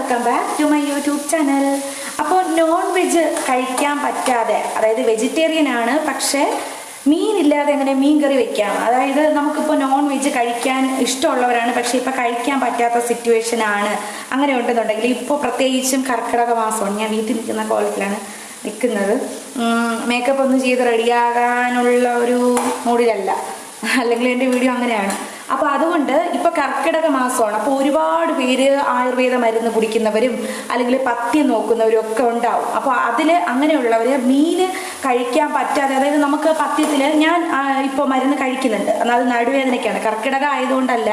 Welcome back to my YouTube channel അപ്പോൾ non veg കഴിക്കാൻ പറ്റാതെ അതായത് വെജിറ്റേറിയൻ ആണ് പക്ഷേ മീൻ ഇല്ലാതെ എങ്ങനെ മീൻ കറി വെക്കാം? അതായത് നമുക്കിപ്പോൾ നോൺ വെജ് കഴിക്കാൻ ഇഷ്ടമുള്ളവരാണ് പക്ഷേ ഇപ്പോൾ കഴിക്കാൻ പറ്റാത്ത സിറ്റുവേഷൻ ആണ്. അങ്ങനെ ഉണ്ടെന്നുണ്ടെങ്കിൽ ഇപ്പോൾ പ്രത്യേകിച്ചും കർക്കിടക മാസമാണ് ഞാൻ വീട്ടിൽ നിൽക്കുന്ന കോളത്തിലാണ് നിൽക്കുന്നത്. മേക്കപ്പ് ഒന്നും ചെയ്ത് റെഡിയാകാനുള്ള ഒരു മൂഡിലല്ല അല്ലെങ്കിൽ എന്റെ വീഡിയോ അങ്ങനെയാണ്. അപ്പോൾ അതുകൊണ്ട് ഇപ്പോൾ കർക്കിടക മാസമാണ്. അപ്പോൾ ഒരുപാട് പേര് ആയുർവേദ മരുന്ന് കുടിക്കുന്നവരും അല്ലെങ്കിൽ പത്തി നോക്കുന്നവരും ഒക്കെ ഉണ്ടാവും. അപ്പോൾ അതിൽ അങ്ങനെയുള്ളവർ മീൻ കഴിക്കാൻ പറ്റാതെ അതായത് നമുക്ക് പത്യത്തിൽ ഞാൻ ഇപ്പോൾ മരുന്ന് കഴിക്കുന്നുണ്ട്. അത് നടുവേദനയ്ക്കാണ്. കർക്കിടക ആയതുകൊണ്ടല്ല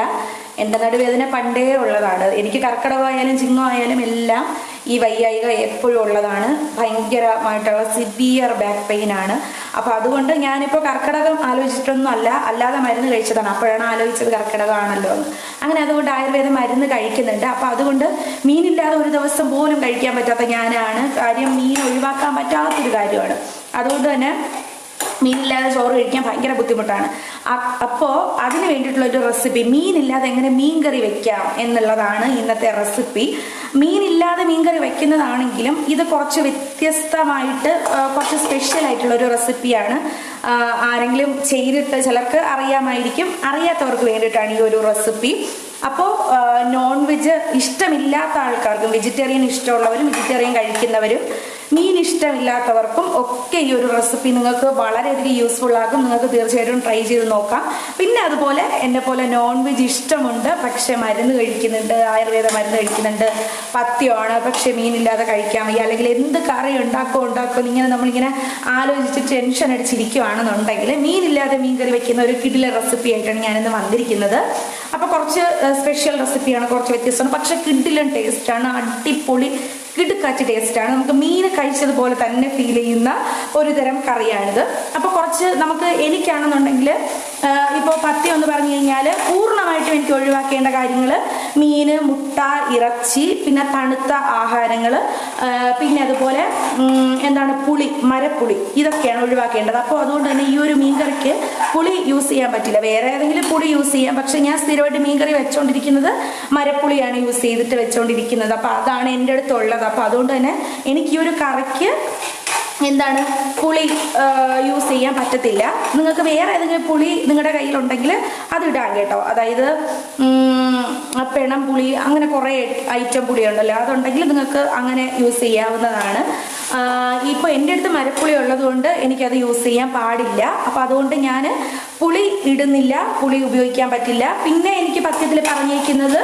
എന്റെ നടുവേദന പണ്ടേ ഉള്ളതാണ്. എനിക്ക് കർക്കിടകമായാലും ചിങ്ങമായാലും എല്ലാം ഈ വയ്യായിക എപ്പോഴും ഉള്ളതാണ്. ഭയങ്കരമായിട്ടുള്ള സിവിയർ ബാക്ക് പെയിൻ ആണ്. അപ്പോൾ അതുകൊണ്ട് ഞാനിപ്പോൾ കർക്കിടകം ആലോചിച്ചിട്ടൊന്നും അല്ല അല്ലാതെ മരുന്ന് കഴിച്ചതാണ്. അപ്പോഴാണ് ആലോചിച്ചത് കർക്കിടകമാണല്ലോ എന്ന്. അങ്ങനെ അതുകൊണ്ട് ആയുർവേദം മരുന്ന് കഴിക്കുന്നുണ്ട്. അപ്പോൾ അതുകൊണ്ട് മീനില്ലാതെ ഒരു ദിവസം പോലും കഴിക്കാൻ പറ്റാത്ത ഞാനാണ്. കാര്യം മീൻ ഒഴിവാക്കാൻ പറ്റാത്തൊരു കാര്യമാണ്. അതുകൊണ്ട് തന്നെ മീനില്ലാതെ ചോറ് കഴിക്കാൻ ഭയങ്കര ബുദ്ധിമുട്ടാണ്. അപ്പോൾ അതിന് വേണ്ടിയിട്ടുള്ള ഒരു റെസിപ്പി മീനില്ലാതെ എങ്ങനെ മീൻ കറി വെക്കാം എന്നുള്ളതാണ് ഇന്നത്തെ റെസിപ്പി മീനില്ലാതെ മീൻ കറി വെക്കുന്നതാണെങ്കിലും ഇത് കുറച്ച് വ്യത്യസ്തമായിട്ട് കുറച്ച് സ്പെഷ്യൽ ആയിട്ടുള്ള ഒരു റെസിപ്പിയാണ് ആരെങ്കിലും ചെയ്തിട്ട് ചിലർക്ക് അറിയാമായിരിക്കും. അറിയാത്തവർക്ക് വേണ്ടിയിട്ടാണ് ഈ ഒരു റെസിപ്പി അപ്പോൾ നോൺ വെജ് ഇഷ്ടമില്ലാത്ത ആൾക്കാർക്കും വെജിറ്റേറിയൻ ഇഷ്ടമുള്ളവരും വെജിറ്റേറിയൻ കഴിക്കുന്നവരും മീൻ ഇഷ്ടമില്ലാത്തവർക്കും ഒക്കെ ഈ ഒരു റെസിപ്പി നിങ്ങൾക്ക് വളരെയധികം യൂസ്ഫുൾ ആകും. നിങ്ങൾക്ക് തീർച്ചയായിട്ടും ട്രൈ ചെയ്ത് നോക്കാം. പിന്നെ അതുപോലെ എന്നെ പോലെ നോൺ വെജ് ഇഷ്ടമുണ്ട്. പക്ഷെ മരുന്ന് കഴിക്കുന്നുണ്ട്. ആയുർവേദ മരുന്ന് കഴിക്കുന്നുണ്ട്. പത്യമാണ് പക്ഷെ മീനില്ലാതെ കഴിക്കാൻ വയ്യ. അല്ലെങ്കിൽ എന്ത് കറി ഉണ്ടാക്കോ ഉണ്ടാക്കോ. ഇങ്ങനെ നമ്മളിങ്ങനെ ആലോചിച്ച് ടെൻഷൻ അടിച്ചിരിക്കുകയാണെന്നുണ്ടെങ്കിൽ മീനില്ലാതെ മീൻ കറി വെക്കുന്ന ഒരു കിടില റെസിപ്പി ആയിട്ടാണ് ഞാനിന്ന് വന്നിരിക്കുന്നത്. അപ്പോൾ കുറച്ച് സ്പെഷ്യൽ റെസിപ്പിയാണ് കുറച്ച് വ്യത്യസ്തമാണ്. പക്ഷെ കിഡിലും ടേസ്റ്റാണ് അടിപൊളി കിടുക്കാച്ചി ടേസ്റ്റാണ് നമുക്ക് മീൻ കഴിച്ചതുപോലെ തന്നെ ഫീൽ ചെയ്യുന്ന ഒരു തരം കറിയാണിത്. അപ്പോൾ കുറച്ച് നമുക്ക് എനിക്കാണെന്നുണ്ടെങ്കിൽ ഇപ്പോൾ പത്തി എന്ന് പറഞ്ഞു കഴിഞ്ഞാൽ പൂർണമായിട്ടും എനിക്ക് ഒഴിവാക്കേണ്ട കാര്യങ്ങൾ മീൻ മുട്ട ഇറച്ചി പിന്നെ തണുത്ത ആഹാരങ്ങൾ പിന്നെ അതുപോലെ എന്താണ് പുളി മരപ്പുളി ഇതൊക്കെയാണ് ഒഴിവാക്കേണ്ടത്. അപ്പോൾ അതുകൊണ്ട് തന്നെ ഈ ഒരു മീൻകറിക്ക് പുളി യൂസ് ചെയ്യാൻ പറ്റില്ല. വേറെ ഏതെങ്കിലും പുളി യൂസ് ചെയ്യാം. പക്ഷേ ഞാൻ സ്ഥിരമായിട്ട് മീൻകറി വെച്ചുകൊണ്ടിരിക്കുന്നത് മരപ്പുളിയാണ് യൂസ് ചെയ്തിട്ട് വെച്ചുകൊണ്ടിരിക്കുന്നത് അപ്പോൾ അതാണ് എന്റെ അടുത്തുള്ളത്. അപ്പോൾ അതുകൊണ്ട് തന്നെ എനിക്ക് ഈ ഒരു കറിക്ക് എന്താണ് പുളി യൂസ് ചെയ്യാൻ പറ്റത്തില്ല. നിങ്ങൾക്ക് വേറെ ഏതെങ്കിലും പുളി നിങ്ങളുടെ കയ്യിലുണ്ടെങ്കിൽ അത് ഇടാം കേട്ടോ. അതായത് പിണം പുളി അങ്ങനെ കുറേ ഐറ്റം പുളി ഉണ്ടല്ലോ അതുണ്ടെങ്കിൽ നിങ്ങൾക്ക് അങ്ങനെ യൂസ് ചെയ്യാവുന്നതാണ്. ഇപ്പോൾ എന്റെ അടുത്ത് മരപ്പുളി ഉള്ളതുകൊണ്ട് എനിക്കത് യൂസ് ചെയ്യാൻ പാടില്ല. അപ്പോൾ അതുകൊണ്ട് ഞാൻ പുളി ഇടുന്നില്ല പുളി ഉപയോഗിക്കാൻ പറ്റില്ല. പിന്നെ എനിക്ക് പത്യത്തിൽ പറഞ്ഞിരിക്കുന്നത്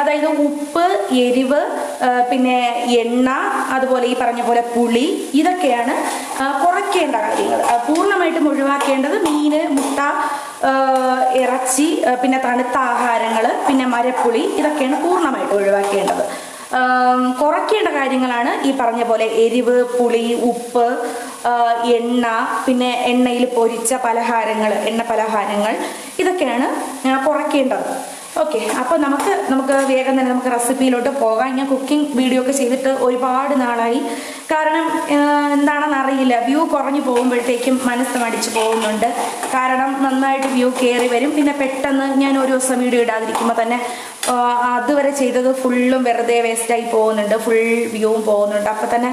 അതായത് ഉപ്പ് എരിവ് പിന്നെ എണ്ണ അതുപോലെ ഈ പറഞ്ഞ പോലെ പുളി ഇതൊക്കെയാണ് കുറയ്ക്കേണ്ട കാര്യങ്ങൾ. പൂർണമായിട്ടും ഒഴിവാക്കേണ്ടത് മീന് മുട്ട ഇറച്ചി പിന്നെ തണുത്ത ആഹാരങ്ങൾ പിന്നെ മരപ്പുളി ഇതൊക്കെയാണ് പൂർണമായിട്ടും ഒഴിവാക്കേണ്ടത്. കുറയ്ക്കേണ്ട കാര്യങ്ങളാണ് ഈ പറഞ്ഞ പോലെ എരിവ് പുളി ഉപ്പ് എണ്ണ പിന്നെ എണ്ണയിൽ പൊരിച്ച പലഹാരങ്ങൾ എണ്ണ പലഹാരങ്ങൾ ഇതൊക്കെയാണ് കുറയ്ക്കേണ്ടത്. ഓക്കെ അപ്പോൾ നമുക്ക് നമുക്ക് വേഗം തന്നെ നമുക്ക് റെസിപ്പിയിലോട്ട് പോകാം. ഞാൻ കുക്കിംഗ് വീഡിയോ ഒക്കെ ചെയ്തിട്ട് ഒരുപാട് നാളായി. കാരണം എന്താണെന്ന് അറിയില്ല. വ്യൂ കുറഞ്ഞു പോകുമ്പോഴത്തേക്കും മനസ്സ് മടിച്ചു പോകുന്നുണ്ട്. കാരണം നന്നായിട്ട് വ്യൂ കയറി വരും. പിന്നെ പെട്ടെന്ന് ഞാൻ ഒരു ദിവസം വീഡിയോ ഇടാതിരിക്കുമ്പോൾ തന്നെ അതുവരെ ചെയ്തത് ഫുള്ളും വെറുതെ വേസ്റ്റായി പോകുന്നുണ്ട്. ഫുൾ വ്യൂവും പോകുന്നുണ്ട്. അപ്പോൾ തന്നെ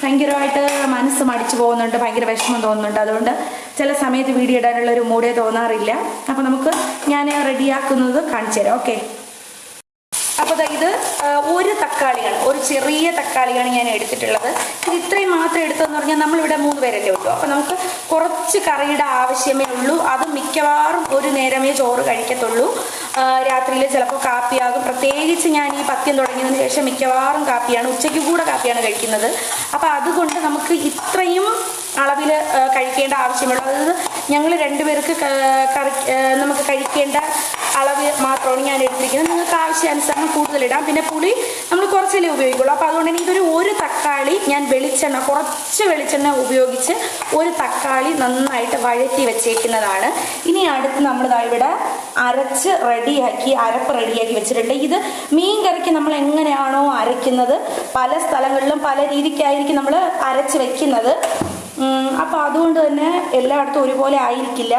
ഭയങ്കരമായിട്ട് മനസ്സ് മടിച്ചു പോകുന്നുണ്ട് ഭയങ്കര വിഷമം തോന്നുന്നുണ്ട്. അതുകൊണ്ട് ചില സമയത്ത് വീഡിയോ ഇടാനുള്ള ഒരു മൂടേ തോന്നാറില്ല. അപ്പോൾ നമുക്ക് ഞാൻ റെഡിയാക്കുന്നത് കാണിച്ചു തരാം. ഓക്കെ. അപ്പോൾ ഇത് ഒരു തക്കാളിയാണ് ഒരു ചെറിയ തക്കാളിയാണ് ഞാൻ എടുത്തിട്ടുള്ളത്. ഇത് ഇത്രയും മാത്രം എടുത്തതെന്ന് പറഞ്ഞാൽ നമ്മളിവിടെ മൂന്ന് പേരല്ലേ ഉള്ളൂ. അപ്പോൾ നമുക്ക് കുറച്ച് കറിയുടെ ആവശ്യമേ ഉള്ളൂ. അത് മിക്കവാറും ഒരു നേരമേ ചോറ് കഴിക്കത്തുള്ളൂ. രാത്രിയിൽ ചിലപ്പോൾ കാപ്പിയാകും. പ്രത്യേകിച്ച് ഞാൻ ഈ പത്യം തുടങ്ങിയതിന് ശേഷം മിക്കവാറും കാപ്പിയാണ് ഉച്ചയ്ക്ക് കൂടെ കാപ്പിയാണ് കഴിക്കുന്നത്. അപ്പോൾ അതുകൊണ്ട് നമുക്ക് ഇത്രയും അളവിൽ കഴിക്കേണ്ട ആവശ്യമുള്ളൂ. അതായത് ഞങ്ങൾ രണ്ടുപേർക്ക് കറി നമുക്ക് കഴിക്കേണ്ട അളവ് മാത്രമാണ് ഞാൻ എടുത്തിരിക്കുന്നത്. നിങ്ങൾക്ക് ആവശ്യാനുസരണം കൂടുതൽ ഇടാം. പിന്നെ പുളി നമ്മൾ കുറച്ചല്ലേ ഉപയോഗിക്കുള്ളൂ. അപ്പോൾ അതുകൊണ്ട് തന്നെ ഇതൊരു ഒരു തക്കാളി ഞാൻ വെളിച്ചെണ്ണ കുറച്ച് വെളിച്ചെണ്ണ ഉപയോഗിച്ച് ഒരു തക്കാളി നന്നായിട്ട് വഴറ്റി വെച്ചേക്കുന്നതാണ്. ഇനി അടുത്ത് നമ്മൾ ഇവിടെ അരച്ച് റെഡിയാക്കി അരപ്പ് റെഡിയാക്കി വെച്ചിട്ടുണ്ട്. ഇത് മീൻ കറിക്ക് നമ്മൾ എങ്ങനെയാണോ അരയ്ക്കുന്നത് പല സ്ഥലങ്ങളിലും പല രീതിക്കായിരിക്കും നമ്മൾ അരച്ച് വെക്കുന്നത്. അപ്പോൾ അതുകൊണ്ട് തന്നെ എല്ലായിടത്തും ഒരുപോലെ ആയിരിക്കില്ല.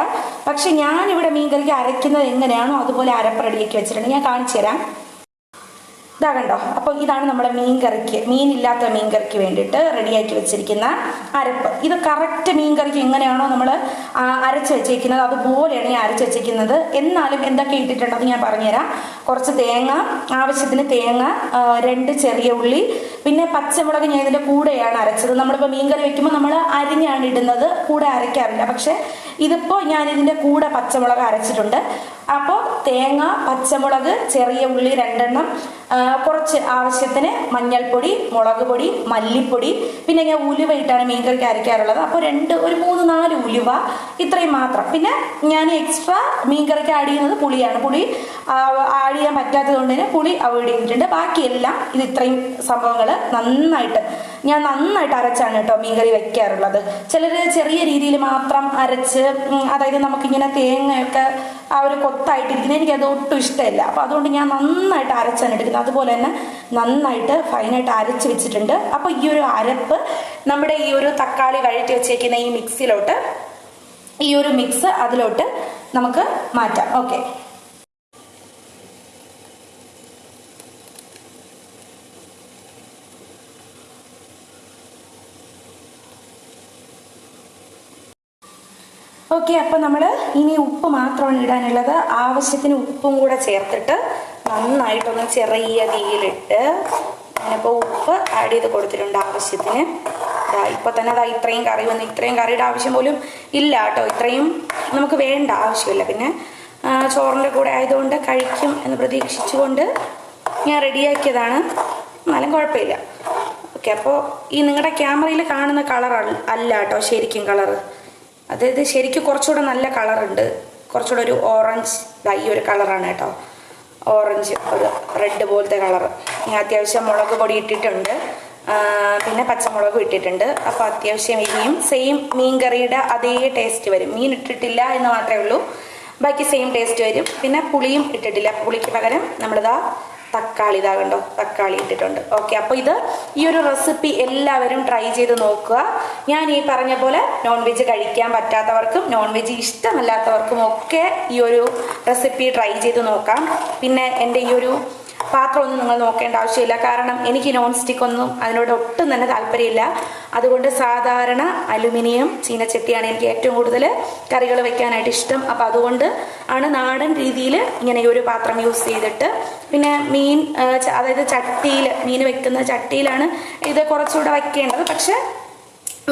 പക്ഷെ ഞാനിവിടെ മീൻകറിക്ക് അരയ്ക്കുന്നത് എങ്ങനെയാണോ അതുപോലെ അരപ്പ് റെഡിയാക്കി വെച്ചിട്ടുണ്ട്. ഞാൻ കാണിച്ചു തരാം ഇതാ കണ്ടോ. അപ്പോൾ ഇതാണ് നമ്മുടെ മീൻ കറിക്ക് മീനില്ലാത്ത മീൻ കറിക്ക് വേണ്ടിയിട്ട് റെഡിയാക്കി വെച്ചിരിക്കുന്ന അരപ്പ്. ഇത് കറക്റ്റ് മീൻ കറിക്ക് എങ്ങനെയാണോ നമ്മൾ അരച്ച് വെച്ചിരിക്കുന്നത് അതുപോലെയാണ് ഞാൻ അരച്ച് വെച്ചിരിക്കുന്നത് എന്നാലും എന്തൊക്കെ ഇട്ടിട്ടുണ്ടെന്ന് ഞാൻ പറഞ്ഞുതരാം. കുറച്ച് തേങ്ങ ആവശ്യത്തിന് തേങ്ങ രണ്ട് ചെറിയ ഉള്ളി പിന്നെ പച്ചമുളക് ഞാൻ ഇതിന്റെ കൂടെയാണ് അരച്ചത്. നമ്മളിപ്പോൾ മീൻ കറി വെക്കുമ്പോൾ നമ്മൾ അരിഞ്ഞാണ് ഇടുന്നത് കൂടെ അരയ്ക്കാറില്ല. പക്ഷേ ഇതിപ്പോൾ ഞാൻ ഇതിന്റെ കൂടെ പച്ചമുളക് അരച്ചിട്ടുണ്ട്. അപ്പോൾ തേങ്ങ പച്ചമുളക് ചെറിയ ഉള്ളി രണ്ടെണ്ണം കുറച്ച് ആവശ്യത്തിന് മഞ്ഞൾപ്പൊടി മുളക് പൊടി മല്ലിപ്പൊടി പിന്നെ ഞാൻ ഉലുവയിട്ടാണ് മീൻ കറിക്ക് അരയ്ക്കാറുള്ളത് അപ്പോൾ രണ്ട് ഒരു മൂന്ന് നാല് ഉലുവ ഇത്രയും മാത്രം. പിന്നെ ഞാൻ എക്സ്ട്രാ മീൻ കറിക്ക് ആഡ് ചെയ്യുന്നത് പുളിയാണ്. പുളി ആഡ് ചെയ്യാൻ പറ്റാത്തത് കൊണ്ട് തന്നെ പുളി അവോയ്ഡ് ചെയ്തിട്ടുണ്ട്. ബാക്കിയെല്ലാം ഇത് ഇത്രയും സംഭവങ്ങൾ നന്നായിട്ട് ഞാൻ നന്നായിട്ട് അരച്ചാണ് കേട്ടോ മീൻകറി വെക്കാറുള്ളത്. ചിലർ ചെറിയ രീതിയിൽ മാത്രം അരച്ച് അതായത് നമുക്കിങ്ങനെ തേങ്ങയൊക്കെ ആ ഒരു കൊത്തായിട്ടിരിക്കുന്നത് എനിക്ക് അത് ഒട്ടും ഇഷ്ടമില്ല. അപ്പോൾ അതുകൊണ്ട് ഞാൻ നന്നായിട്ട് അരച്ചാണ് എടുക്കുന്നത് അതുപോലെ തന്നെ നന്നായിട്ട് ഫൈനായിട്ട് അരച്ച് വെച്ചിട്ടുണ്ട്. അപ്പോൾ ഈ ഒരു അരപ്പ് നമ്മുടെ ഈ ഒരു തക്കാളി വഴറ്റി വെച്ചേക്കുന്ന ഈ മിക്സിലോട്ട് ഈ ഒരു മിക്സ് അതിലോട്ട് നമുക്ക് മാറ്റാം. ഓക്കെ ഓക്കെ അപ്പം നമ്മൾ ഇനി ഉപ്പ് മാത്രമാണ് ഇടാനുള്ളത്. ആവശ്യത്തിന് ഉപ്പും കൂടെ ചേർത്തിട്ട് നന്നായിട്ടൊന്ന് ചെറിയ തീയിലിട്ട് ഞാനിപ്പോൾ ഉപ്പ് ആഡ് ചെയ്ത് കൊടുത്തിട്ടുണ്ട് ആവശ്യത്തിന്. ഇപ്പോൾ തന്നെ അതാ ഇത്രയും കറി വന്ന്. ഇത്രയും കറിയുടെ ആവശ്യം പോലും ഇല്ല കേട്ടോ. ഇത്രയും നമുക്ക് വേണ്ട ആവശ്യമില്ല. പിന്നെ ചോറിന്റെ കൂടെ ആയതുകൊണ്ട് കഴിക്കും എന്ന് പ്രതീക്ഷിച്ചുകൊണ്ട് ഞാൻ റെഡിയാക്കിയതാണ്. എന്നാലും കുഴപ്പമില്ല. ഓക്കെ അപ്പോൾ ഈ നിങ്ങളുടെ ക്യാമറയിൽ കാണുന്ന കളർ അല്ല കേട്ടോ ശരിക്കും കളറ്. അതായത് ശരിക്കും കുറച്ചുകൂടെ നല്ല കളറുണ്ട്. കുറച്ചുകൂടെ ഒരു ഓറഞ്ച് ഡൈ ഒരു കളറാണ് കേട്ടോ. ഓറഞ്ച് ഒരു റെഡ് പോലത്തെ കളർ. ഞാൻ അത്യാവശ്യം മുളക് പൊടി ഇട്ടിട്ടുണ്ട്. പിന്നെ പച്ചമുളകും ഇട്ടിട്ടുണ്ട്. അപ്പോൾ അത്യാവശ്യം ഇനിയും സെയിം മീൻ കറിയുടെ അതേ ടേസ്റ്റ് വരും. മീൻ ഇട്ടിട്ടില്ല എന്ന് മാത്രമേ ഉള്ളൂ. ബാക്കി സെയിം ടേസ്റ്റ് വരും. പിന്നെ പുളിയും ഇട്ടിട്ടില്ല. പുളിക്ക് പകരം നമ്മളിതാ തക്കാളി ഇതാ കണ്ടോ തക്കാളി ഇട്ടിട്ടുണ്ട്. ഓക്കെ അപ്പോൾ ഇത് ഈ ഒരു റെസിപ്പി എല്ലാവരും ട്രൈ ചെയ്ത് നോക്കുക. ഞാൻ ഈ പറഞ്ഞ പോലെ നോൺ വെജ് കഴിക്കാൻ പറ്റാത്തവർക്കും നോൺ വെജ് ഇഷ്ടമല്ലാത്തവർക്കും ഒക്കെ ഈ ഒരു റെസിപ്പി ട്രൈ ചെയ്ത് നോക്കാം. പിന്നെ എന്റെ ഈ ഒരു പാത്രമൊന്നും നിങ്ങൾ നോക്കേണ്ട ആവശ്യമില്ല. കാരണം എനിക്ക് നോൺ സ്റ്റിക്ക് ഒന്നും അതിനോട് ഒട്ടും തന്നെ താല്പര്യമില്ല. അതുകൊണ്ട് സാധാരണ അലുമിനിയം ചീനച്ചട്ടിയാണ് എനിക്ക് ഏറ്റവും കൂടുതൽ കറികൾ വെക്കാനായിട്ട് ഇഷ്ടം. അപ്പം അതുകൊണ്ട് ആണ് നാടൻ രീതിയിൽ ഇങ്ങനെ ഒരു പാത്രം യൂസ് ചെയ്തിട്ട്. പിന്നെ മീൻ അതായത് ചട്ടിയിൽ മീൻ വെക്കുന്ന ചട്ടിയിലാണ് ഇത് കുറച്ചുകൂടെ വയ്ക്കേണ്ടത് പക്ഷേ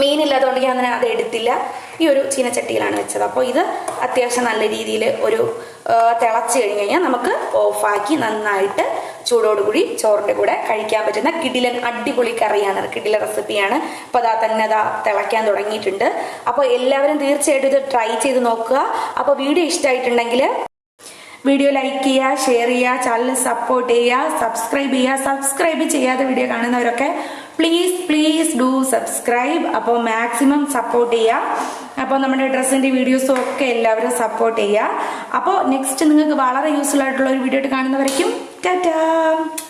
മീനില്ലാത്തതുകൊണ്ട് ഞാൻ അങ്ങനെ അത് എടുത്തില്ല. ഈ ഒരു ചീനച്ചട്ടിയിലാണ് വെച്ചത്. അപ്പോൾ ഇത് അത്യാവശ്യം നല്ല രീതിയിൽ ഒരു തിളച്ച് കഴിഞ്ഞ് കഴിഞ്ഞാൽ നമുക്ക് ഓഫാക്കി നന്നായിട്ട് ചൂടോടുകൂടി ചോറിന്റെ കൂടെ കഴിക്കാൻ പറ്റുന്ന കിടിലൻ അടിപൊളി കറിയാണ്. കിടിലൻ റെസിപ്പിയാണ്. അപ്പോൾ അതാ തന്നെ അതാ തിളയ്ക്കാൻ തുടങ്ങിയിട്ടുണ്ട്. അപ്പോൾ എല്ലാവരും തീർച്ചയായിട്ടും ഇത് ട്രൈ ചെയ്ത് നോക്കുക. അപ്പോൾ വീഡിയോ ഇഷ്ടമായിട്ടുണ്ടെങ്കിൽ വീഡിയോ ലൈക്ക് ചെയ്യുക ഷെയർ ചെയ്യുക ചാനൽ സപ്പോർട്ട് ചെയ്യുക സബ്സ്ക്രൈബ് ചെയ്യുക. സബ്സ്ക്രൈബ് ചെയ്യാതെ വീഡിയോ കാണുന്നവരൊക്കെ പ്ലീസ് പ്ലീസ് ഡു സബ്സ്ക്രൈബ്. അപ്പോൾ മാക്സിമം സപ്പോർട്ട് ചെയ്യുക. അപ്പോൾ നമ്മുടെ ഡ്രസ്സിന്റെ വീഡിയോസും ഒക്കെ എല്ലാവരും സപ്പോർട്ട് ചെയ്യുക. അപ്പോൾ നെക്സ്റ്റ് നിങ്ങൾക്ക് വളരെ യൂസ്ഫുൾ ആയിട്ടുള്ള ഒരു വീഡിയോ ആയിട്ട് കാണുന്നവരേക്കും Ta-da!